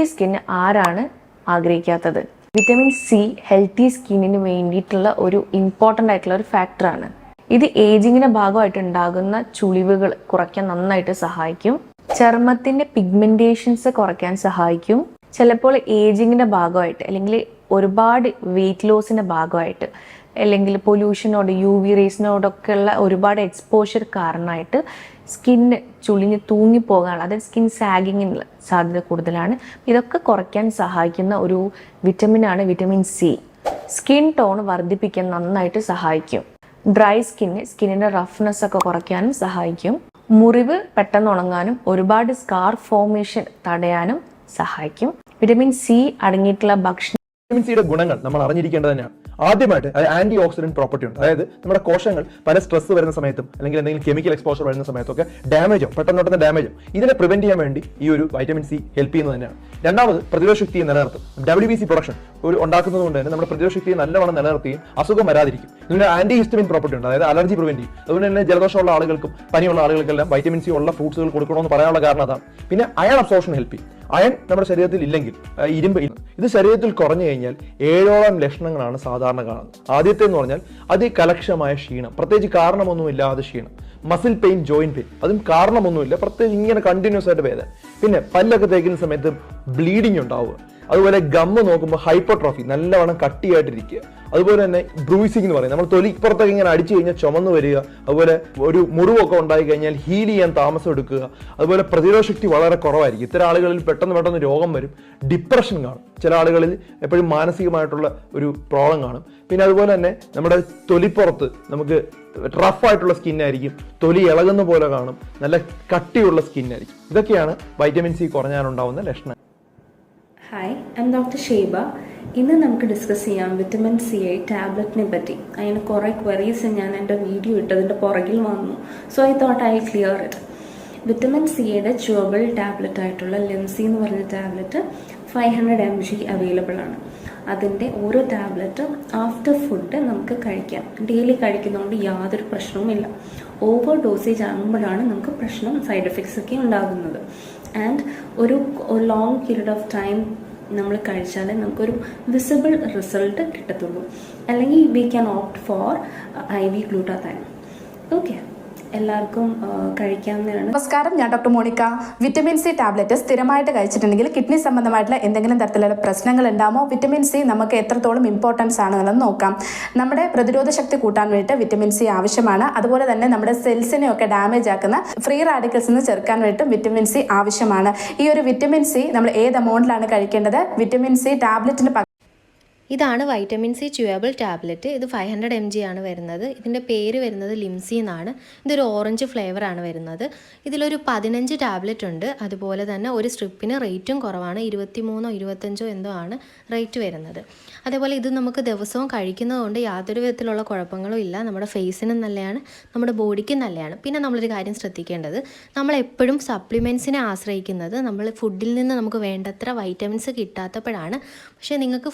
ഈ സ്കിന്ന് ആരാണ് ആഗ്രഹിക്കാത്തത്? Vitamin C healthy സ്കിന്നിന് വേണ്ടിയിട്ടുള്ള ഒരു ഇമ്പോർട്ടന്റ് ആയിട്ടുള്ള ഒരു ഫാക്ടറാണ് ഇത് ഏജിങ്ങിന്റെ ഭാഗമായിട്ട് ഉണ്ടാകുന്ന ചുളിവുകൾ കുറയ്ക്കാൻ നന്നായിട്ട് സഹായിക്കും. ചർമ്മത്തിന്റെ പിഗ്മെന്റേഷൻസ് കുറയ്ക്കാൻ സഹായിക്കും. ചിലപ്പോൾ ഏജിങ്ങിന്റെ ഭാഗമായിട്ട് അല്ലെങ്കിൽ ഒരുപാട് വെയിറ്റ് ലോസിന്റെ ഭാഗമായിട്ട് അല്ലെങ്കിൽ പൊല്യൂഷനോട് യു വി റേസിനോടൊക്കെയുള്ള ഒരുപാട് എക്സ്പോഷർ കാരണമായിട്ട് സ്കിന്ന് ചുളിഞ്ഞ് തൂങ്ങിപ്പോകാനുള്ള അതായത് സ്കിൻ സാഗിങ്ങിനുള്ള സാധ്യത കൂടുതലാണ്. ഇതൊക്കെ കുറയ്ക്കാൻ സഹായിക്കുന്ന ഒരു വിറ്റമിനാണ് വിറ്റമിൻ സി സ്കിൻ ടോൺ വർദ്ധിപ്പിക്കാൻ നന്നായിട്ട് സഹായിക്കും. ഡ്രൈ സ്കിന്ന് സ്കിന്നിന്റെ റഫ്നെസ് ഒക്കെ കുറയ്ക്കാനും സഹായിക്കും. മുറിവ് പെട്ടെന്ന് ഉണങ്ങാനും ഒരുപാട് സ്കാർ ഫോർമേഷൻ തടയാനും സഹായിക്കും. വിറ്റമിൻ സി അടങ്ങിയിട്ടുള്ള ഭക്ഷണം വിറ്റമിൻ സിയുടെ ഗുണങ്ങൾ നമ്മൾ അറിഞ്ഞിരിക്കേണ്ടത് തന്നെയാണ്. ആദ്യമായിട്ട് അതായത് ആന്റി ഓക്സിഡന്റ് പ്രോപ്പർട്ടി ഉണ്ട്. അതായത് നമ്മുടെ കോശങ്ങൾ പല സ്ട്രെസ് വരുന്ന സമയത്തും അല്ലെങ്കിൽ എന്തെങ്കിലും കെമിക്കൽ എക്സ്പോഷർ വരുന്ന സമയത്തൊക്കെ ഡാമേജോ പെട്ടെന്ന് പെട്ടെന്ന് ഡാമേജോ ഇതിനെ പ്രിവെന്റ് ചെയ്യാൻ വേണ്ടി ഈ ഒരു വൈറ്റമിൻ സി ഹെൽപ്പ് ചെയ്യുന്നത് തന്നെയാണ്. രണ്ടാമത് പ്രതിരോധ ശക്തിയെ നിലനിർത്തും. ഡബ്ല്യു ബി സി പ്രൊഡക്ഷൻ ഒരു ഉണ്ടാക്കുന്നത് കൊണ്ട് തന്നെ നമ്മുടെ പ്രതിരോധ ശക്തിയെ നല്ലവണ്ണം നിലനിർത്തുകയും അസുഖം വരാതിരിക്കും. ഇതിന്റെ ആന്റി ഹിസ്റ്റമിൻ പ്രോപ്പർട്ടി ഉണ്ട്. അതായത് അലർജി പ്രിവെന്റ് ചെയ്യും. അതുകൊണ്ട് തന്നെ ജലദോഷമുള്ള ആളുകൾക്കും പനിയുള്ള ആളുകൾക്കെല്ലാം വൈറ്റമിൻ സി ഉള്ള ഫ്രൂട്ട്സുകൾ കൊടുക്കണമെന്ന് പറയാനുള്ള കാരണം അതാണ്. പിന്നെ അയൺ അബ്സോർഷൻ ഹെൽപ്പ് ചെയ്യും. അയൺ നമ്മുടെ ശരീരത്തിൽ ഇല്ലെങ്കിൽ ഇരുമ്പ് ഇത് ശരീരത്തിൽ കുറഞ്ഞു കഴിഞ്ഞാൽ ഏഴോളം ലക്ഷണങ്ങളാണ് സാധാരണ കാണുന്നത്. ആദ്യത്തെ എന്ന് പറഞ്ഞാൽ അതികലക്ഷമായ ക്ഷീണം പ്രത്യേകിച്ച് കാരണമൊന്നുമില്ലാതെ ക്ഷീണം. മസിൽ പെയിൻ ജോയിന്റ് പെയിൻ അതും കാരണമൊന്നുമില്ല പ്രത്യേകിച്ച് ഇങ്ങനെ കണ്ടിന്യൂസ് ആയിട്ട് വേദന പിന്നെ പല്ലൊക്കെ തേക്കുന്ന സമയത്ത് ബ്ലീഡിങ് ഉണ്ടാവുക. അതുപോലെ ഗമ്മ് നോക്കുമ്പോൾ ഹൈപ്പോട്രോഫി നല്ലവണ്ണം കട്ടിയായിട്ടിരിക്കുക. അതുപോലെ തന്നെ ബ്രൂയിസിംഗ് എന്ന് പറയും. നമ്മൾ തൊലി ഇപ്പുറത്തൊക്കെ ഇങ്ങനെ അടിച്ചു കഴിഞ്ഞാൽ ചുമന്ന് വരിക. അതുപോലെ ഒരു മുറിവൊക്കെ ഉണ്ടായി കഴിഞ്ഞാൽ ഹീൽ ചെയ്യാൻ താമസം എടുക്കുക. അതുപോലെ പ്രതിരോധ ശക്തി വളരെ കുറവായിരിക്കും. ഇത്തരം ആളുകളിൽ പെട്ടെന്ന് പെട്ടെന്ന് രോഗം വരും. ഡിപ്രഷൻ കാണും. ചില ആളുകളിൽ എപ്പോഴും മാനസികമായിട്ടുള്ള ഒരു പ്രോബ്ലം കാണും. പിന്നെ അതുപോലെ തന്നെ നമ്മുടെ തൊലിപ്പുറത്ത് നമുക്ക് റഫ് ആയിട്ടുള്ള സ്കിന്നായിരിക്കും തൊലി ഇളകുന്ന പോലെ കാണും. നല്ല കട്ടിയുള്ള സ്കിന്നായിരിക്കും ഇതൊക്കെയാണ് വൈറ്റമിൻ സി കുറഞ്ഞാലുണ്ടാവുന്ന ലക്ഷണം hi I I'm doctor Sheba ഇന്ന് നമുക്ക് ഡിസ്കസ് ചെയ്യാം വിറ്റമിൻ സി എ ടാബ്ലറ്റിനെ പറ്റി. അതിന് കുറേ ക്വറീസ് ഞാൻ എന്റെ വീഡിയോ ഇട്ടതിന്റെ പുറകിൽ വന്നു. So I thought I clear it vitamin സിയുടെ ചുവബിൾ ടാബ്ലറ്റ് ആയിട്ടുള്ള ലിംസി എന്ന് പറഞ്ഞ tablet five hundred M G available ആണ്. അതിന്റെ ഓരോ ടാബ്ലറ്റും ആഫ്റ്റർ ഫുഡ് നമുക്ക് കഴിക്കാം. ഡെയിലി കഴിക്കുന്നതുകൊണ്ട് യാതൊരു പ്രശ്നവുമില്ല. ഓവർ ഡോസേജ് ആകുമ്പോഴാണ് നമുക്ക് പ്രശ്നം സൈഡ് എഫക്ട്സ് ഒക്കെ ഉണ്ടാകുന്നത്. ആൻഡ് ഒരു ലോങ് പീരീഡ് ഓഫ് ടൈം നമ്മൾ കഴിച്ചാലേ നമുക്കൊരു വിസിബിൾ റിസൾട്ട് കിട്ടത്തുള്ളൂ. അല്ലെങ്കിൽ we can opt for I V glutathione okay എല്ലാവർക്കും കഴിക്കാവുന്നതാണ്. നമസ്കാരം ഞാൻ doctor Monica. Vitamin C tablet സ്ഥിരമായിട്ട് കഴിച്ചിട്ടുണ്ടെങ്കിൽ കിഡ്നി സംബന്ധമായിട്ടുള്ള എന്തെങ്കിലും തരത്തിലുള്ള പ്രശ്നങ്ങൾ ഉണ്ടാകുമോ വിറ്റമിൻ സി നമുക്ക് എത്രത്തോളം ഇമ്പോർട്ടൻസ് ആണെന്നുള്ളത് നോക്കാം. നമ്മുടെ പ്രതിരോധ ശക്തി കൂട്ടാൻ വേണ്ടിയിട്ട് വിറ്റമിൻ സി ആവശ്യമാണ്. അതുപോലെ തന്നെ നമ്മുടെ സെൽസിനെ ഒക്കെ ഡാമേജ് ആക്കുന്ന ഫ്രീ റാഡിക്കൽസ് നിന്ന് ചെറുക്കാൻ വേണ്ടിയിട്ടും വിറ്റമിൻ സി ആവശ്യമാണ്. ഈ ഒരു വിറ്റമിൻ സി നമ്മൾ ഏത് എമൗണ്ടിലാണ് കഴിക്കേണ്ടത്? വിറ്റമിൻ സി ടാബ്ലറ്റിന് ഇതാണ് വൈറ്റമിൻ സി ച്യൂവബിൾ ടാബ്ലറ്റ് ഇത് ഫൈവ് ഹൺഡ്രഡ് എം ജി ആണ് വരുന്നത്. ഇതിന്റെ പേര് വരുന്നത് ലിംസി എന്നാണ്. ഇതൊരു ഓറഞ്ച് ഫ്ലേവറാണ് വരുന്നത്. ഇതിലൊരു പതിനഞ്ച് ടാബ്ലറ്റ് ഉണ്ട്. അതുപോലെ തന്നെ ഒരു സ്ട്രിപ്പിന് റേറ്റും കുറവാണ്. ഇരുപത്തി മൂന്നോ ഇരുപത്തഞ്ചോ എന്തോ ആണ് റേറ്റ് വരുന്നത്. അതേപോലെ ഇത് നമുക്ക് ദിവസവും കഴിക്കുന്നതുകൊണ്ട് യാതൊരു വിധത്തിലുള്ള കുഴപ്പങ്ങളും ഇല്ല. നമ്മുടെ ഫേസിനും നല്ലതാണ് നമ്മുടെ ബോഡിക്കും നല്ലതാണ് പിന്നെ നമ്മളൊരു കാര്യം ശ്രദ്ധിക്കേണ്ടത്. നമ്മളെപ്പോഴും സപ്ലിമെൻസിനെ ആശ്രയിക്കുന്നത് നമ്മൾ ഫുഡിൽ നിന്ന് നമുക്ക് വേണ്ടത്ര വൈറ്റമിൻസ് കിട്ടാത്തപ്പോഴാണ്. പക്ഷേ നിങ്ങൾക്ക്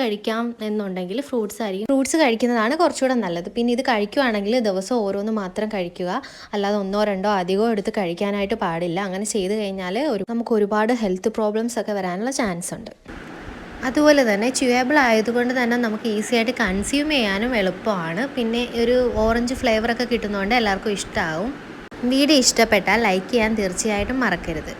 കഴിക്കാം എന്നുണ്ടെങ്കിൽ ഫ്രൂട്ട്സ് ആയിരിക്കും. ഫ്രൂട്ട്സ് കഴിക്കുന്നതാണ് കുറച്ചുകൂടെ നല്ലത്. പിന്നെ ഇത് കഴിക്കുവാണെങ്കിൽ ദിവസം ഓരോന്ന് മാത്രം കഴിക്കുക. അല്ലാതെ ഒന്നോ രണ്ടോ അധികമോ എടുത്ത് കഴിക്കാനായിട്ട് പാടില്ല. അങ്ങനെ ചെയ്ത് കഴിഞ്ഞാൽ ഒരു നമുക്ക് ഒരുപാട് ഹെൽത്ത് പ്രോബ്ലംസ് ഒക്കെ വരാനുള്ള ചാൻസ് ഉണ്ട്. അതുപോലെ തന്നെ ച്യൂവബിൾ ആയതുകൊണ്ട് തന്നെ നമുക്ക് ഈസി ആയിട്ട് കൺസ്യൂം ചെയ്യാനും എളുപ്പമാണ്. പിന്നെ ഒരു ഓറഞ്ച് ഫ്ലേവറൊക്കെ കിട്ടുന്നതുകൊണ്ട് എല്ലാവർക്കും ഇഷ്ടമാവും വീഡിയോ ഇഷ്ടപ്പെട്ടാൽ ലൈക്ക് ചെയ്യാൻ തീർച്ചയായിട്ടും മറക്കരുത്.